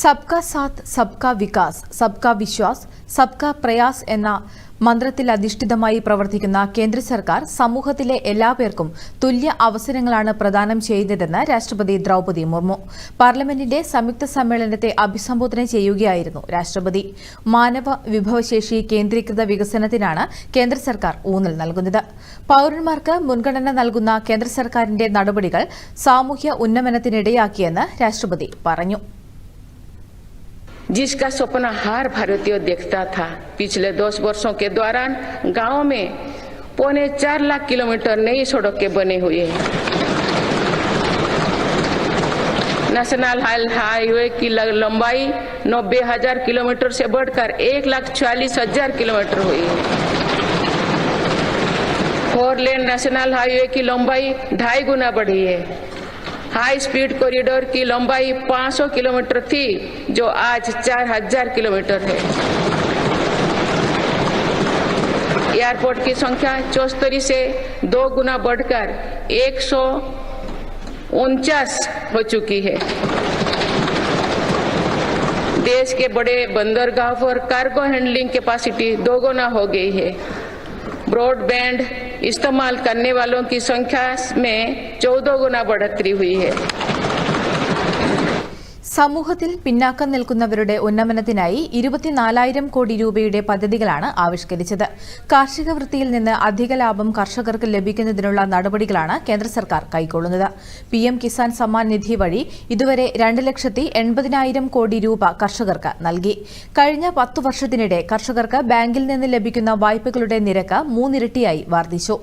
സബ്കാ സാത്ത് സബ്കാ വികാസ് സബ്കാ വിശ്വാസ് സബ്കാ പ്രയാസ് എന്ന മന്ത്രത്തിൽ അധിഷ്ഠിതമായി പ്രവർത്തിക്കുന്ന കേന്ദ്ര സർക്കാർ സമൂഹത്തിലെ എല്ലാ പേർക്കും തുല്യ അവസരങ്ങളാണ് പ്രദാനം ചെയ്യുന്നതെന്ന് രാഷ്ട്രപതി ദ്രൌപതി മുർമു പാർലമെന്റിന്റെ സംയുക്ത സമ്മേളനത്തെ അഭിസംബോധന ചെയ്യുകയായിരുന്നു രാഷ്ട്രപതി. മാനവ വിഭവശേഷി കേന്ദ്രീകൃത വികസനത്തിനാണ് കേന്ദ്ര സർക്കാർ ഊന്നൽ നൽകുന്നത്. പൌരന്മാർക്ക് മുൻഗണന നൽകുന്ന കേന്ദ്ര സർക്കാരിന്റെ നടപടികൾ സാമൂഹ്യ ഉന്നമനത്തിനിടയാക്കിയെന്ന് രാഷ്ട്രപതി പറഞ്ഞു. जिसका सपना हर भारतीय देखता था। पिछले दस वर्षों के दौरान गाँव में पौने चार लाख किलोमीटर नई सड़कें बने हुए हैं। नेशनल हाईवे की लंबाई नब्बे हज़ार किलोमीटर से बढ़कर एक लाख चालीस हज़ार किलोमीटर हुई। है फोर लेन नेशनल हाईवे की लंबाई ढाई गुना बढ़ी है। हाई स्पीड कॉरिडोर की लंबाई 500 किलोमीटर थी, जो आज 4000 किलोमीटर है। एयरपोर्ट की संख्या चौस्तरी से दो गुना बढ़कर एक सौ उनचास हो चुकी है। देश के बड़े बंदरगाह पर कार्गो हैंडलिंग कैपेसिटी दोगुना हो गई है। ब्रॉडबैंड इस्तेमाल करने वालों की संख्या में चौदह गुना बढ़ोतरी हुई है। സമൂഹത്തിൽ പിന്നാക്കം നിൽക്കുന്നവരുടെ ഉന്നമനത്തിനായി ഇരുപത്തിനാലായിരം കോടി രൂപയുടെ പദ്ധതികളാണ് ആവിഷ്കരിച്ചത്. കാർഷിക വൃത്തിയിൽ നിന്ന് അധിക ലാഭം കർഷകർക്ക് ലഭിക്കുന്നതിനുള്ള നടപടികളാണ് കേന്ദ്ര സർക്കാർ കൈക്കൊള്ളുന്നത്. പിഎം കിസാൻ സമ്മാൻ നിധി വഴി ഇതുവരെ രണ്ട് ലക്ഷത്തി എൺപതിനായിരം കോടി രൂപ കർഷകർക്ക് നൽകി. കഴിഞ്ഞ പത്തു വർഷത്തിനിടെ കർഷകർക്ക് ബാങ്കിൽ നിന്ന് ലഭിക്കുന്ന വായ്പകളുടെ നിരക്ക് മൂന്നിരട്ടിയായി വർദ്ധിച്ചു.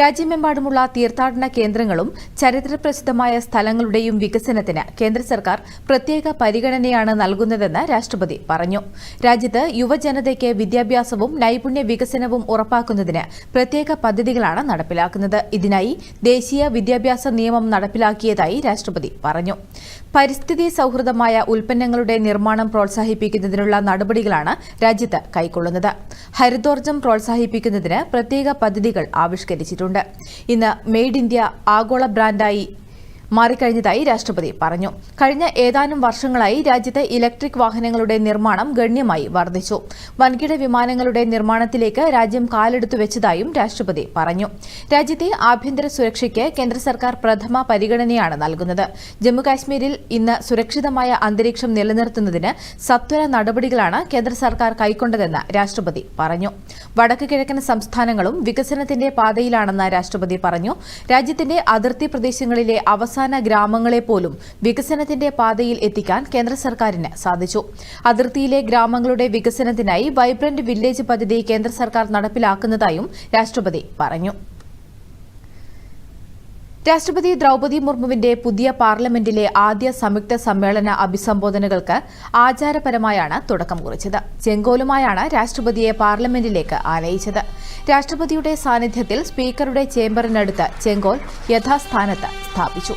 രാജ്യമെമ്പാടുമുള്ള തീർത്ഥാടന കേന്ദ്രങ്ങളും ചരിത്രപ്രസിദ്ധമായ സ്ഥലങ്ങളുടെയും വികസനത്തിന് കേന്ദ്ര സർക്കാർ പ്രത്യേക പരിഗണനയാണ് നൽകുന്നതെന്ന് രാഷ്ട്രപതി പറഞ്ഞു. രാജ്യത്ത് യുവജനതയ്ക്ക് വിദ്യാഭ്യാസവും നൈപുണ്യ വികസനവും ഉറപ്പാക്കുന്നതിന് പ്രത്യേക പദ്ധതികളാണ് നടപ്പിലാക്കുന്നത്. ഇതിനായി ദേശീയ വിദ്യാഭ്യാസ നിയമം നടപ്പിലാക്കിയതായി രാഷ്ട്രപതി പറഞ്ഞു. പരിസ്ഥിതി സൌഹൃദമായ ഉൽപ്പന്നങ്ങളുടെ നിർമ്മാണം പ്രോത്സാഹിപ്പിക്കുന്നതിനുള്ള നടപടികളാണ് രാജ്യത്ത് കൈക്കൊള്ളുന്നത്. ഹരിതോർജം പ്രോത്സാഹിപ്പിക്കുന്നതിന് പ്രത്യേക പദ്ധതികൾ ആവിഷ്കരിച്ചിട്ടുണ്ട്. ഇന്ന് മെയ്ഡ് ഇന്ത്യ ആഗോള ബ്രാൻഡായി മാറിക്കഴിഞ്ഞതായി രാഷ്ട്രപതി പറഞ്ഞു. കഴിഞ്ഞ ഏതാനും വർഷങ്ങളായി രാജ്യത്തെ ഇലക്ട്രിക് വാഹനങ്ങളുടെ നിർമ്മാണം ഗണ്യമായി വർദ്ധിച്ചു. വൻകിട വിമാനങ്ങളുടെ നിർമ്മാണത്തിലേക്ക് രാജ്യം കാലെടുത്തു വെച്ചതായും രാഷ്ട്രപതി പറഞ്ഞു. രാജ്യത്തെ ആഭ്യന്തര സുരക്ഷയ്ക്ക് കേന്ദ്ര സർക്കാർ പ്രഥമ പരിഗണനയാണ് നൽകുന്നത്. ജമ്മുകാശ്മീരിൽ ഇന്ന് സുരക്ഷിതമായ അന്തരീക്ഷം നിലനിർത്തുന്നതിന് സത്വര നടപടികളാണ് കേന്ദ്ര സർക്കാർ കൈക്കൊണ്ടതെന്ന് രാഷ്ട്രപതി പറഞ്ഞു. വടക്ക് കിഴക്കൻ സംസ്ഥാനങ്ങളും വികസനത്തിന്റെ പാതയിലാണെന്ന് രാഷ്ട്രപതി പറഞ്ഞു. രാജ്യത്തിന്റെ അതിർത്തി പ്രദേശങ്ങളിലെ അവസാന ഗ്രാമങ്ങളെ പോലും വികസനത്തിന്റെ പാതയിൽ എത്തിക്കാൻ കേന്ദ്ര സർക്കാരിന് സാധിച്ചു. അതിർത്തിയിലെ ഗ്രാമങ്ങളുടെ വികസനത്തിനായി വൈബ്രന്റ് വില്ലേജ് പദ്ധതി കേന്ദ്ര സർക്കാർ നടപ്പിലാക്കുന്നതായും രാഷ്ട്രപതി പറഞ്ഞു. രാഷ്ട്രപതി ദ്രൌപതി മുർമുവിന്റെ പുതിയ പാർലമെന്റിലെ ആദ്യ സംയുക്ത സമ്മേളന അഭിസംബോധനകൾക്ക് ആചാരപരമായാണ് തുടക്കം കുറിച്ചത്. ചെങ്കോലുമായാണ് രാഷ്ട്രപതിയെ പാർലമെന്റിലേക്ക് ആനയിച്ചത്. രാഷ്ട്രപതിയുടെ സാന്നിധ്യത്തിൽ സ്പീക്കറുടെ ചേംബറിനടുത്ത് ചെങ്കോൽ യഥാസ്ഥാനത്ത് സ്ഥാപിച്ചു